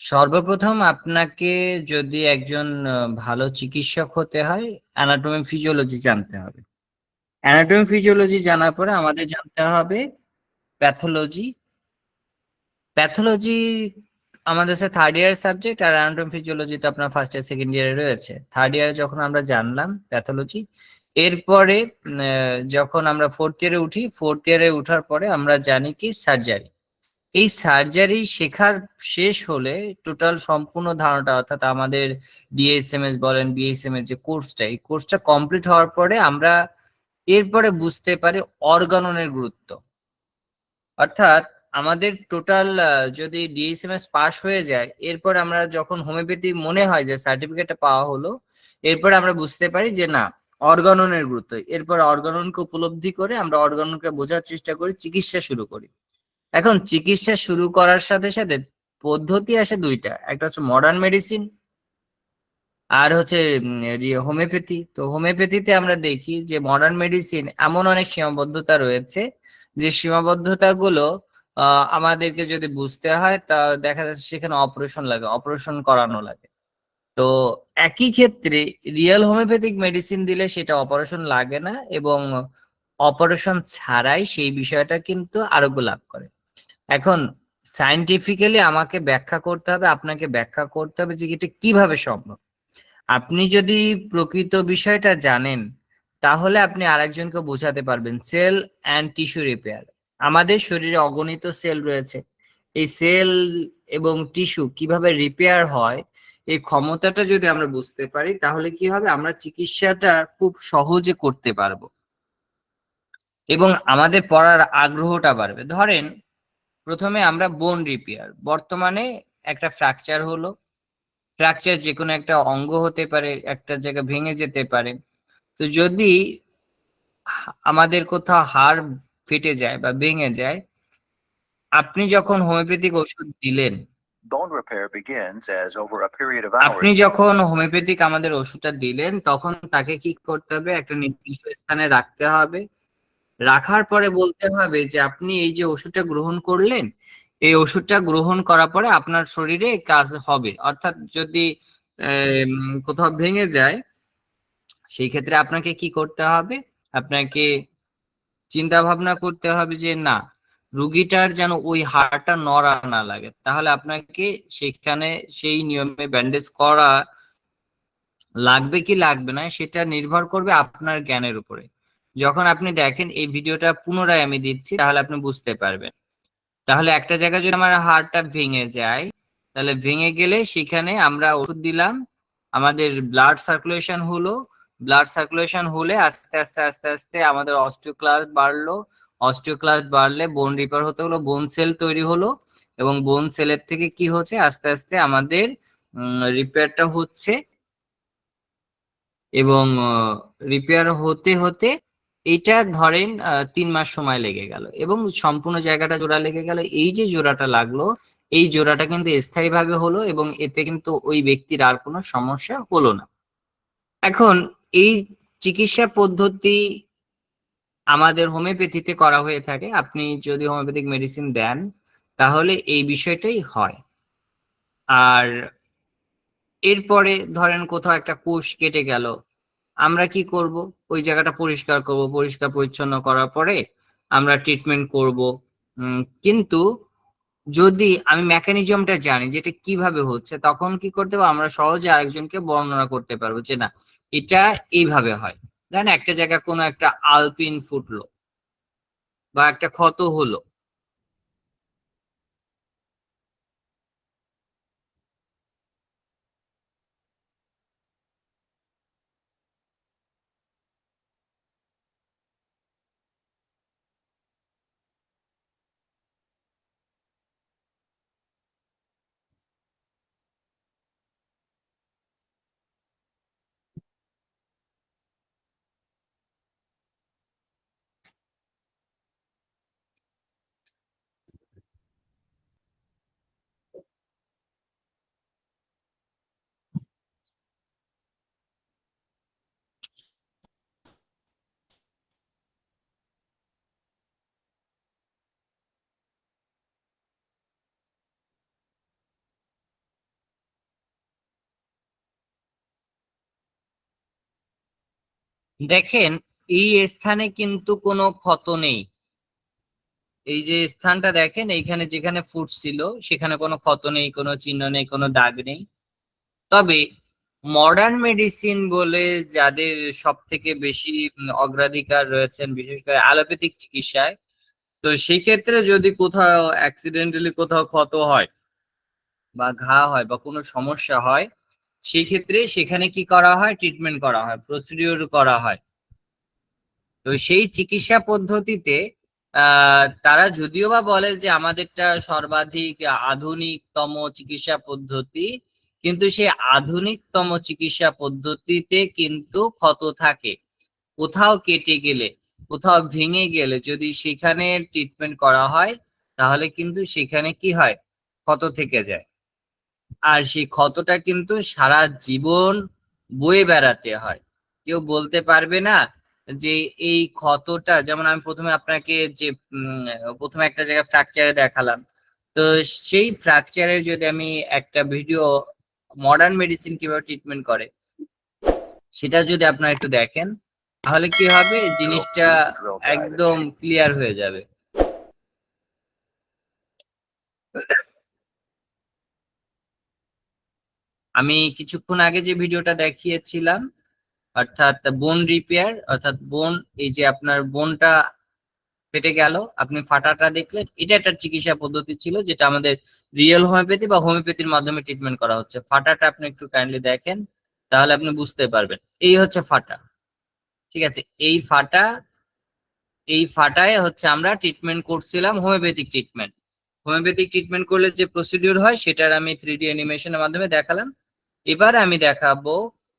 সর্বপ্রথম আপনাকে যদি একজন ভালো চিকিৎসক হতে হয় অ্যানাটমি ফিজিওলজি জানতে হবে। অ্যানাটমি ফিজিওলজি জানার পরে আমাদের জানতে হবে প্যাথোলজি প্যাথোলজি আমাদের সাথে থার্ড ইয়ার সাবজেক্ট আর অ্যানাটমি ফিজিওলজি তো আপনার ফার্স্ট ইয়ার সেকেন্ড ইয়ারে রয়েছে। থার্ড ইয়ারে যখন আমরা জানলাম প্যাথোলজি এরপরে যখন আমরা ফোর্থ ইয়ারে উঠি ফোর্থ ইয়ারে উঠার পরে আমরা জানি কি সার্জারি এই সার্জারি শেখার শেষ হলে টোটাল সম্পূর্ণ ধারণাটা অর্থাৎ আমাদের ডিএসএমএস বলেন বিএসএমএস যে কোর্সটা এই কোর্সটা কমপ্লিট হওয়ার পরে আমরা এরপরে বুঝতে পারি অর্গাননের গুরুত্ব। অর্থাৎ আমাদের টোটাল যদি ডিএসএমএস পাস হয়ে যায়, এরপর আমরা যখন হোমিওপ্যাথি মনে হয় যে সার্টিফিকেটটা পাওয়া হলো, এরপর আমরা বুঝতে পারি যে না অর্গাননের গুরুত্ব। এরপর অর্গাননকে উপলব্ধি করে আমরা অর্গাননকে বোঝার চেষ্টা করি, চিকিৎসা শুরু করি। এখন চিকিৎসা শুরু করার সাথে সাথে পদ্ধতি আসে দুইটা। একটা হচ্ছে মডার্ন মেডিসিন আর হচ্ছে হোমিওপ্যাথি তো হোমিওপ্যাথিতে আমরা দেখি যে মডার্ন মেডিসিন এমন অনেক সীমাবদ্ধতা রয়েছে যে সীমাবদ্ধতাগুলো আমাদেরকে যদি বুঝতে হয়, তা দেখা যাচ্ছে সেখানে অপারেশন লাগে অপারেশন করানো লাগে। তো একই ক্ষেত্রে রিয়েল হোমিওপ্যাথিক মেডিসিন দিলে সেটা অপারেশন লাগে না এবং অপারেশন ছাড়াই সেই বিষয়টা কিন্তু আরোগ্য লাভ করে। এখন সাইন্টিফিক্যালি আমাকে ব্যাখ্যা করতে হবে, আপনাকে ব্যাখ্যা করতে হবে যে এটা কীভাবে সম্ভব। আপনি যদি প্রকৃত বিষয়টা জানেন, তাহলে আপনি আরেকজনকে বোঝাতে পারবেন সেল অ্যান্ড টিস্যু রিপেয়ার আমাদের শরীরে অগণিত সেল রয়েছে। এই সেল এবং টিস্যু কীভাবে রিপেয়ার হয়, এই ক্ষমতাটা যদি আমরা বুঝতে পারি, তাহলে কি হবে? আমরা চিকিৎসাটা খুব সহজে করতে পারব। এবং আমাদের পড়ার আগ্রহটা বাড়বে। ধরেন প্রথমে আমরা বোন রিপেয়ার বর্তমানে একটা ফ্র্যাকচার হলো। ফ্র্যাকচার যে কোনো একটা অঙ্গ হতে পারে একটা জায়গা ভেঙে যেতে পারে। তো যদি আমাদের কোথাও হাড় ফেটে যায় বা ভেঙে যায় আপনি যখন হোমিওপ্যাথিক ওষুধ দিলেন আপনি যখন হোমিওপ্যাথিক আমাদের ওষুধটা দিলেন তখন তাকে কি করতে হবে? একটা নির্দিষ্ট স্থানে রাখতে হবে। রাখার পরে বলতে হবে যে, আপনি এই যে ওষুধটা গ্রহণ করলেন, এই ওষুধটা গ্রহণ করার পরে আপনার শরীরে কাজ হবে। অর্থাৎ যদি কোথাও ভেঙে যায়, সেই ক্ষেত্রে আপনাকে কি করতে হবে? আপনাকে চিন্তা ভাবনা করতে হবে যে, না, রুগীটার যেন ওই হাড়টা নড়া না লাগে। তাহলে আপনাকে সেখানে সেই নিয়মে ব্যান্ডেজ করা লাগবে কি লাগবে না, সেটা নির্ভর করবে আপনার জ্ঞানের উপরে। যখন আপনি দেখেন এই ভিডিওটা পুনরায় আমি দিচ্ছি, তাহলে আপনি বুঝতে পারবেন। তাহলে একটা জায়গায় যদি আমার হাড়টা ভেঙে যায়, তাহলে ভেঙে গেলে সেখানে আমরা ওষুধ দিলাম, আমাদের ব্লাড সার্কুলেশন হলো। ব্লাড সার্কুলেশন হলে আস্তে আস্তে আস্তে আস্তে আমাদের অস্টিওক্লাস বাড়লো। অস্টিওক্লাস বাড়লে বোন রিপেয়ার হতে হলো বোন সেল তৈরি হলো এবং বোন সেলের থেকে কি হচ্ছে? আস্তে আস্তে আমাদের রিপেয়ারটা হচ্ছে এবং রিপেয়ার হতে হতে এইটা ধরেন তিন মাস সময় লেগে গেল এবং সম্পূর্ণ জায়গাটা জোড়া লেগে গেল। এই যে জোড়াটা লাগল, এই জোড়াটা কিন্তু স্থায়ীভাবে হলো এবং এতে কিন্তু ওই ব্যক্তির আর কোনো সমস্যা হলো না। এখন এই চিকিৎসা পদ্ধতি আমাদের হোমিওপ্যাথিতে করা হয়ে থাকে। আপনি যদি হোমিওপ্যাথিক মেডিসিন দেন, তাহলে এই বিষয়টাই হয়। আর এরপরে ধরেন কোথাও একটা কোষ কেটে গেল আমরা কি করব? ওই জায়গাটা পরিষ্কার করব, পরিষ্কার পরিচ্ছন্ন করার পরে আমরা ট্রিটমেন্ট করব। কিন্তু যদি আমি মেকানিজমটা জানি যেটা কীভাবে হচ্ছে, তখন কি করতে পারব আমরা সহজে আরেকজনকে বর্ণনা করতে পারব যে না, এটা এইভাবে হয়। ধরেন একটা জায়গায় কোনো একটা আলপিন ফুটলো বা একটা ক্ষত হলো। দেখেন, এই স্থানে কিন্তু কোনো ক্ষত নেই। এই যে স্থানটা দেখেন, এইখানে যেখানে ফুট ছিল, সেখানে কোনো ক্ষত নেই, কোনো চিহ্ন নেই, কোনো দাগ নেই। তবে মডার্ন মেডিসিন বলে যাদের সব থেকে বেশি অগ্রাধিকার রয়েছেন, বিশেষ করে অ্যালোপ্যাথিক চিকিৎসায়, তো সেই ক্ষেত্রে যদি কোথাও অ্যাক্সিডেন্টালি কোথাও ক্ষত হয়, বা ঘা হয়, বা কোনো সমস্যা হয় সেই ক্ষেত্রে সেখানে কি করা হয়? ট্রিটমেন্ট করা হয় প্রসিডিওর করা হয়। তো সেই চিকিৎসা পদ্ধতিতে তারা যদিও বা বলে যে আমাদেরটা সর্বাধিক আধুনিকতম চিকিৎসা পদ্ধতি, কিন্তু সেই আধুনিকতম চিকিৎসা পদ্ধতিতে কিন্তু ক্ষত থাকে। কোথাও কেটে গেলে, কোথাও ভেঙে গেলে যদি সেখানে ট্রিটমেন্ট করা হয়, তাহলে কিন্তু সেখানে কি হয়? ক্ষত থেকে যায়। আর সেই ক্ষতটা কিন্তু সারা জীবন বয়ে বেড়াতে হয়। কেউ বলতে পারবে না যে এই ক্ষতটা যেমন আমি প্রথমে আপনাকে যে প্রথমে একটা জায়গায় ফ্র্যাকচারে দেখালাম। তো সেই ফ্র্যাকচারের যদি আমি একটা ভিডিও মডার্ন মেডিসিন কীভাবে ট্রিটমেন্ট করে সেটা যদি আপনারা একটু দেখেন তাহলে কি হবে? জিনিসটা একদম ক্লিয়ার হয়ে যাবে। আমি কিছুক্ষণ আগে যে ভিডিওটা দেখিয়েছিলাম, অর্থাৎ বোন রিপেয়ার অর্থাৎ বোন এই যে আপনার বোনটা ফেটে গেল, আপনি ফাটাটা দেখলেন, এটা একটা চিকিৎসা পদ্ধতি ছিল যেটা আমাদের রিয়েল হোমিওপ্যাথি বা হোমিওপ্যাথির মাধ্যমে ট্রিটমেন্ট করা হচ্ছে। ফাটাটা আপনি একটু কাইন্ডলি দেখেন, তাহলে আপনি বুঝতে পারবেন। এই হচ্ছে ফাটা, ঠিক আছে? এই ফাটা, এই ফাটায় হচ্ছে আমরা ট্রিটমেন্ট করছিলাম হোমিওপ্যাথিক ট্রিটমেন্ট হোমিওপ্যাথিক ট্রিটমেন্ট করলে যে প্রসিডিউর হয়, সেটার আমি থ্রি ডি অ্যানিমেশনের মাধ্যমে দেখালাম। এবার আমি দেখাবো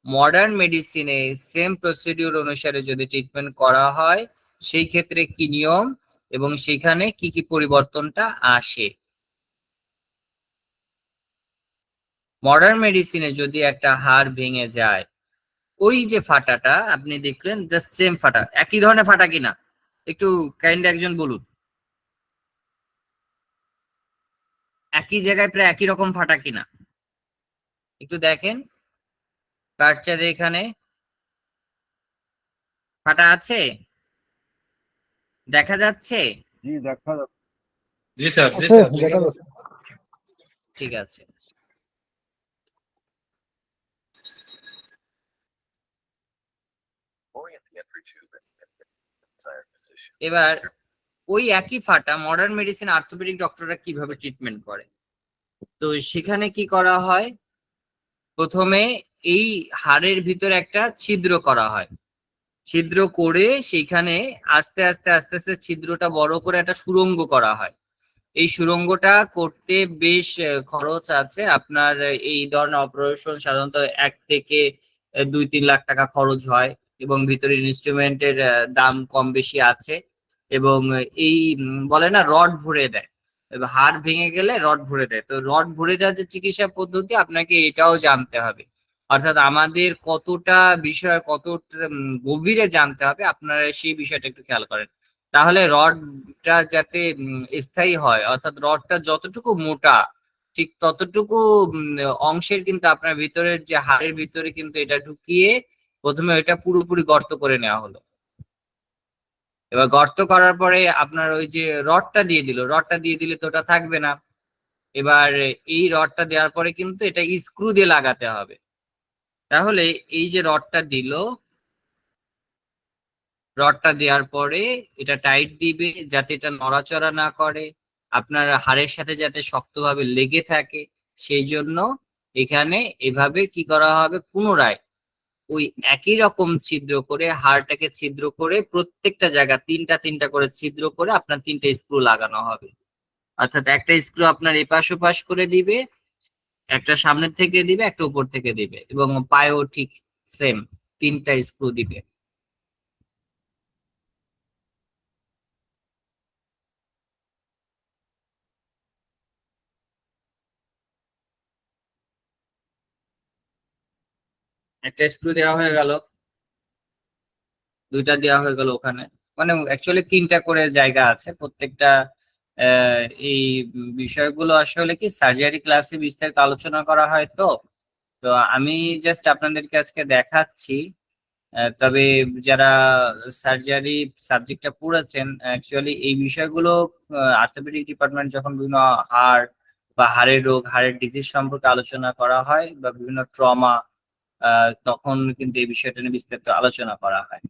মডার্ন মেডিসিনে সেম প্রসিডিউর অনুসারে যদি ট্রিটমেন্ট করা হয়, সেই ক্ষেত্রে কি নিয়ম এবং সেখানে কি কি পরিবর্তনটা আসে? মডার্ন মেডিসিনে যদি একটা হাড় ভেঙে যায়, ওই যে ফাটাটা আপনি দেখলেন জাস্ট সেম ফাটা, একই ধরনের ফাটা কিনা? একটু কাইন্ড একজন বলুন। একই জায়গায় প্রায় একই রকম ফাটা কিনা? একটু দেখেন। কার্চারে এখানে ফাটা আছে? দেখা যাচ্ছে? জি দেখা ঠিক আছে। এবার ওই একই ফাটা মডার্ন মেডিসিন আর্থোপেডিক ডক্টররা কীভাবে ট্রিটমেন্ট করে? তো সেখানে কি করা হয়? প্রথমে এই হাড়ের ভিতরে একটা ছিদ্র করা হয়। ছিদ্র করে সেইখানে আস্তে আস্তে আস্তে আস্তে ছিদ্রটা বড় করে একটা সুরঙ্গ করা হয়। এই সুরঙ্গটা করতে বেশ খরচ আছে। আপনার এই ধরনের অপারেশন সাধারণত এক থেকে দুই, তিন লাখ টাকা খরচ হয় এবং ভিতরে ইনস্ট্রুমেন্টের দাম কম বেশি আছে এবং এই বলে না রড ভরে দেয়। এবার হাড় ভেঙে গেলে রড ভরে দেয়। তো রড ভরে দেওয়ার যে চিকিৎসা পদ্ধতি, আপনাকে এটাও জানতে হবে। অর্থাৎ আমাদের কতটা বিষয়, কত গভীরে জানতে হবে, আপনারা সেই বিষয়টা একটু খেয়াল করেন। তাহলে রডটা যাতে স্থায়ী হয়, অর্থাৎ রডটা যতটুকু মোটা, ঠিক ততটুকু অংশের কিন্তু আপনার ভিতরের যে হাড়ের ভিতরে কিন্তু এটা ঢুকিয়ে প্রথমে ওইটা পুরোপুরি গর্ত করে নেওয়া হলো। এবার গর্ত করার পরে আপনার ওই যে রডটা দিয়ে দিল, রডটা দিয়ে দিলে তো ওটা থাকবে না। এবার এই রডটা দেওয়ার পরে কিন্তু এটা স্ক্রু দিয়ে লাগাতে হবে। তাহলে এই যে রডটা দিল, রডটা দেওয়ার পরে এটা টাইট দিবে যাতে এটা নড়াচড়া না করে, আপনার হাড়ের সাথে যাতে শক্তভাবে লেগে থাকে। সেই জন্য এখানে এভাবে কি করা হবে? পুনরায় ওই একই রকম ছিদ্র করে হাড়টাকে ছিদ্র করে প্রত্যেকটা জায়গা তিনটা তিনটা করে ছিদ্র করে আপনার তিনটা স্ক্রু লাগানো হবে। অর্থাৎ একটা স্ক্রু আপনার এপাশ ওপাশ করে দিবে, একটা সামনের থেকে দিবে, একটা উপর থেকে দিবে এবং পায়েও ঠিক সেম তিনটা স্ক্রু দিবে। একটা স্ক্রু দেওয়া হয়ে গেল। দুইটা দেওয়া হয়ে গেল ওখানে। মানে অ্যাকচুয়ালি তিনটা করে জায়গা আছে। প্রত্যেকটা এই বিষয়গুলো আসলে কি সার্জারি ক্লাসে বিস্তারিত আলোচনা করা হয় তো। তো আমি জাস্ট আপনাদেরকে আজকে দেখাচ্ছি। তবে যারা সার্জারি সাবজেক্টটা পড়েছেন অ্যাকচুয়ালি এই বিষয়গুলো আর্থোপেডিক ডিপার্টমেন্ট যখন বিভিন্ন হাড় বা হাড়ের রোগ, হাড়ের ডিজিজ সম্পর্কে আলোচনা করা হয় বা বিভিন্ন ট্রমা তখন কিন্তু এই বিষয়টা নিয়ে বিস্তারিত আলোচনা করা হয়।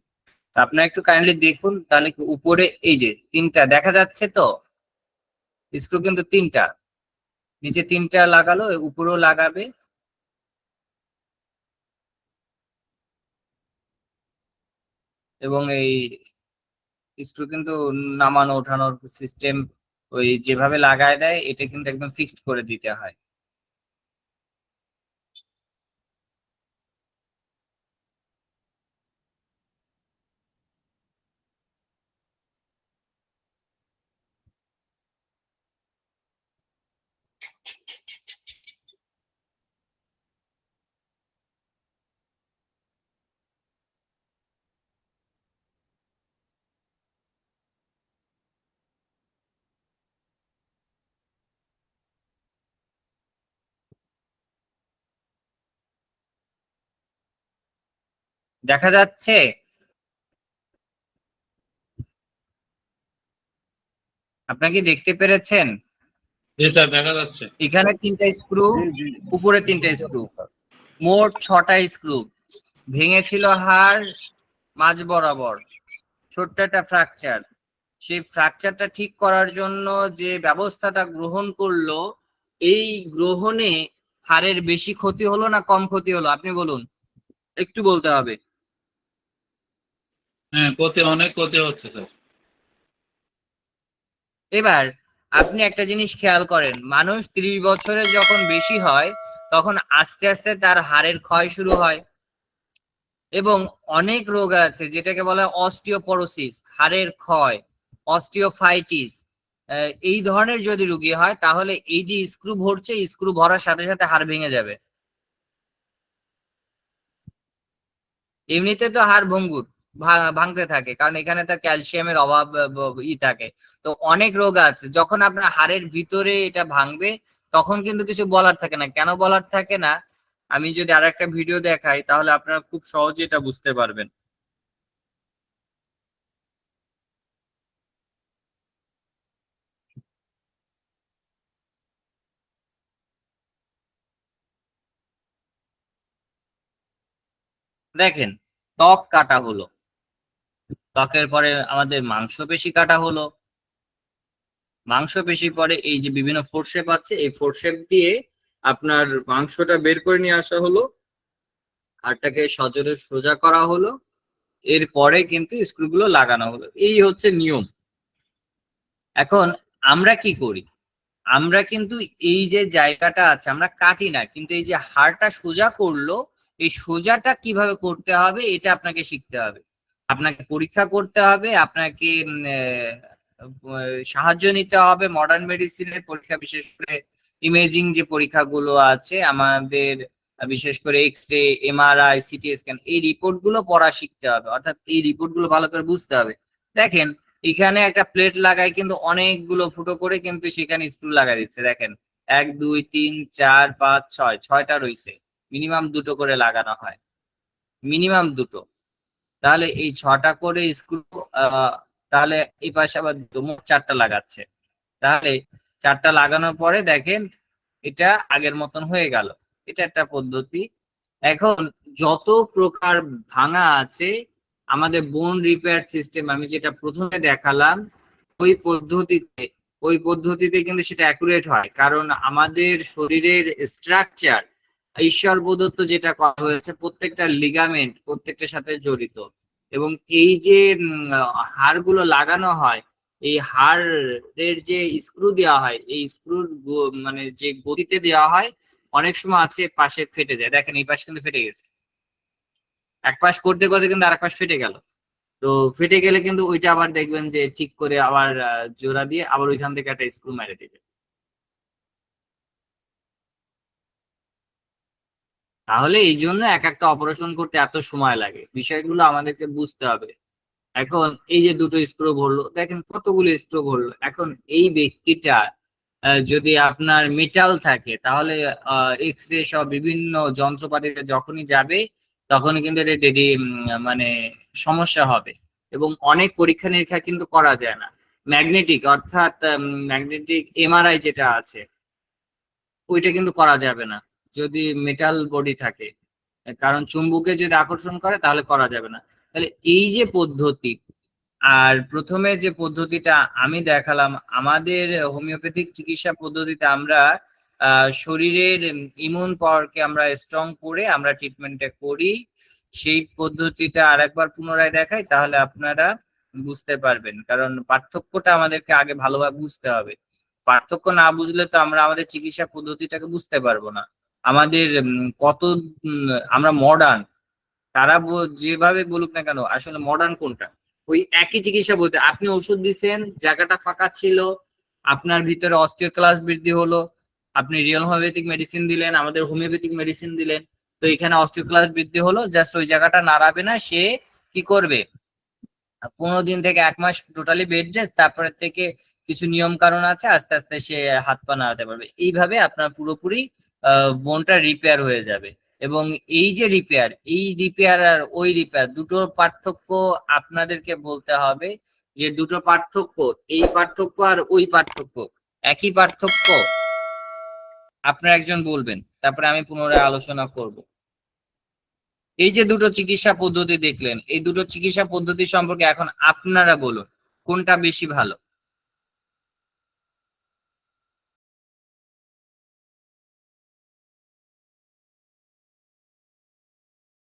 তা আপনারা একটু কাইন্ডলি দেখুন, তাহলে উপরে এই যে তিনটা দেখা যাচ্ছে তো? স্ক্রু কিন্তু তিনটা। নিচে তিনটা লাগালো উপরেও লাগাবে। এবং এই স্ক্রু কিন্তু নামানো, ওঠানোর সিস্টেম ওই যেভাবে লাগায় দেয়, এটা কিন্তু একদম ফিক্সড করে দিতে হয়। দেখা যাচ্ছে আপনারা কি দেখতে পেরেছেন? স্যার দেখা যাচ্ছে। এখানে তিনটা স্ক্রু উপরে তিনটা স্ক্রু। মোট ছটা স্ক্রু। ভেঙেছিল হাড় মাঝ বরাবর। ছোট্ট একটা ফ্র্যাকচার সেই ফ্র্যাকচারটা ঠিক করার জন্য যে ব্যবস্থাটা গ্রহণ করল এই গ্রহণে হাড়ের বেশি ক্ষতি হলো না কম ক্ষতি হলো? আপনি বলুন। একটু বলতে হবে। হ্যাঁ এবার আপনি একটা জিনিস খেয়াল করেন, মানুষ ত্রিশ বছরের যখন বেশি হয়, তখন আস্তে আস্তে তার হাড়ের ক্ষয় শুরু হয়। এবং অনেক রোগ আছে, যেটাকে বলা হয় অস্টিওপরোসিস, হাড়ের ক্ষয়, অস্টিওফাইটিস এই ধরনের যদি রুগী হয়, তাহলে এই যে স্ক্রু ভরছে, স্ক্রু ভরার সাথে সাথে হাড় ভেঙে যাবে। এমনিতে তো হাড় ভঙ্গুর। ভাঙতে থাকে। কারণ এখানে তার ক্যালসিয়ামের অভাব ই থাকে। তো অনেক রোগ আছে। যখন আপনার হাড়ের ভিতরে এটা ভাঙবে, তখন কিন্তু কিছু বলার থাকে না। কেন বলার থাকে না? আমি যদি আর একটা ভিডিও দেখাই, তাহলে আপনারা খুব সহজে এটা বুঝতে পারবেন। দেখেন, ত্বক কাটা হলো। ত্বকের পরে আমাদের মাংসপেশি কাটা হলো। মাংসপেশি পরে এই যে বিভিন্ন ফোরশেপ আছে, এই ফোরশেপ দিয়ে আপনার মাংসটা বের করে নিয়ে আসা হলো। হাড়টাকে সজোরে সোজা করা হলো। এরপরে কিন্তু স্ক্রুগুলো লাগানো হলো। এই হচ্ছে নিয়ম। এখন আমরা কি করি? আমরা কিন্তু এই যে জায়গাটা আছে, আমরা কাটি না, কিন্তু এই যে হাড়টা সোজা করল, এই সোজাটা কীভাবে করতে হবে, এটা আপনাকে শিখতে হবে। আপনাকে পরীক্ষা করতে হবে, আপনাকে সাহায্য নিতে হবে মডার্ন মেডিসিনের পরীক্ষা, বিশেষ করে ইমেজিং যে পরীক্ষাগুলো আছে, আমাদের, বিশেষ করে X ray MRI CT scan এই রিপোর্টগুলো পড়া শিখতে হবে। অর্থাৎ এই রিপোর্টগুলো ভালো করে বুঝতে হবে। দেখেন, এখানে একটা প্লেট লাগায় কিন্তু অনেকগুলো ফুটো করে কিন্তু সেখানে স্ক্রু লাগাই দিচ্ছে। দেখেন, এক, দুই, তিন, চার, পাঁচ, ছয়, ছয়টা রয়েছে মিনিমাম দুটো করে লাগানো হয়। মিনিমাম দুটো। তাহলে এই ছটা করে স্ক্রু তাহলে এই পাশে আবার মোট চারটা লাগাচ্ছে। তাহলে চারটা লাগানোর পরে দেখেন এটা আগের মতন হয়ে গেল। এটা একটা পদ্ধতি। এখন যত প্রকার ভাঙা আছে, আমাদের বোন রিপেয়ার সিস্টেম আমি যেটা প্রথমে দেখালাম, ওই পদ্ধতিতে ওই পদ্ধতিতে কিন্তু সেটা অ্যাকুরেট হয়। কারণ আমাদের শরীরের স্ট্রাকচার ঈশ্বর প্রদত্ত যেটা করা হয়েছে প্রত্যেকটা লিগামেন্ট প্রত্যেকটার সাথে জড়িত। এবং এই যে হাড়গুলো লাগানো হয়, এই হাড়ের যে স্ক্রু দেওয়া হয়, এই স্ক্রুর মানে যে গতিতে দেওয়া হয়, অনেক সময় আছে পাশে ফেটে যায়। দেখেন, এই পাশ কিন্তু ফেটে গেছে। এক পাশ করতে করতে কিন্তু আরেক পাশ ফেটে গেল। তো ফেটে গেলে কিন্তু ওইটা আবার দেখবেন যে ঠিক করে আবার জোড়া দিয়ে আবার ওইখান থেকে একটা স্ক্রু মেরে দিবে। তাহলে এই জন্য এক একটা অপারেশন করতে এত সময় লাগে। বিষয়গুলো আমাদেরকে বুঝতে হবে। এখন এই যে দুটো স্ক্রু ভরলো দেখেন কতগুলো স্ক্রু ভরলো এখন এই ব্যক্তিটা যদি আপনার মেটাল থাকে, তাহলে এক্স রে সব বিভিন্ন যন্ত্রপাতিতে যখনই যাবে তখন কিন্তু এটা ডেডি মানে সমস্যা হবে। এবং অনেক পরীক্ষা নিরীক্ষা কিন্তু করা যায় না। ম্যাগনেটিক অর্থাৎ ম্যাগনেটিক এমআরআই যেটা আছে, ওইটা কিন্তু করা যাবে না। যদি মেটাল বডি থাকে, কারণ চুম্বুকে যদি আকর্ষণ করে তাহলে করা যাবে না। তাহলে এই যে পদ্ধতি, আর প্রথমে যে পদ্ধতিটা আমি দেখালাম, আমাদের হোমিওপ্যাথিক চিকিৎসা পদ্ধতিতে আমরা শরীরের ইমিউন পাওয়ারকে আমরা স্ট্রং করে আমরা ট্রিটমেন্টটা করি, সেই পদ্ধতিটা আরেকবার পুনরায় দেখাই, তাহলে আপনারা বুঝতে পারবেন। কারণ পার্থক্যটা আমাদেরকে আগে ভালোভাবে বুঝতে হবে। পার্থক্য না বুঝলে তো আমরা আমাদের চিকিৎসা পদ্ধতিটাকে বুঝতে পারব না। আমাদের কত আমরা মডার্ন তারা যেভাবে বলুক না কেন, আসলে মডার্ন কোনটা? ওই একই চিকিৎসা বলতে, আপনি ওষুধ দিচ্ছেন জায়গাটা ফাঁকা ছিল, আপনার ভিতরে অস্টিওক্লাস বৃদ্ধি হলো, আপনি রিয়েল হোমিওপ্যাথিক মেডিসিন দিলেন, আমাদের হোমিওপ্যাথিক মেডিসিন দিলেন, তো এখানে অস্টিওক্লাস বৃদ্ধি হলো জাস্ট ওই জায়গাটা নাড়াবে না, সে কি করবে? পনেরো দিন থেকে এক মাস টোটালি বেড রেস্ট তারপরে থেকে কিছু নিয়ম কারণ আছে, আস্তে আস্তে সে হাত পা নাড়াতে পারবে। এইভাবে আপনার পুরোপুরি বোনটা রিপেয়ার হয়ে যাবে। এবং এই যে রিপেয়ার এই রিপেয়ার আর ওই রিপেয়ার দুটোর পার্থক্য আপনাদেরকে বলতে হবে যে দুটো পার্থক্য, এই পার্থক্য আর ওই পার্থক্য। একই পার্থক্য? আপনারা একজন বলবেন, তারপরে আমি পুনরায় আলোচনা করব। এই যে দুটো চিকিৎসা পদ্ধতি দেখলেন, এই দুটো চিকিৎসা পদ্ধতি সম্পর্কে এখন আপনারা বলুন, কোনটা বেশি ভালো?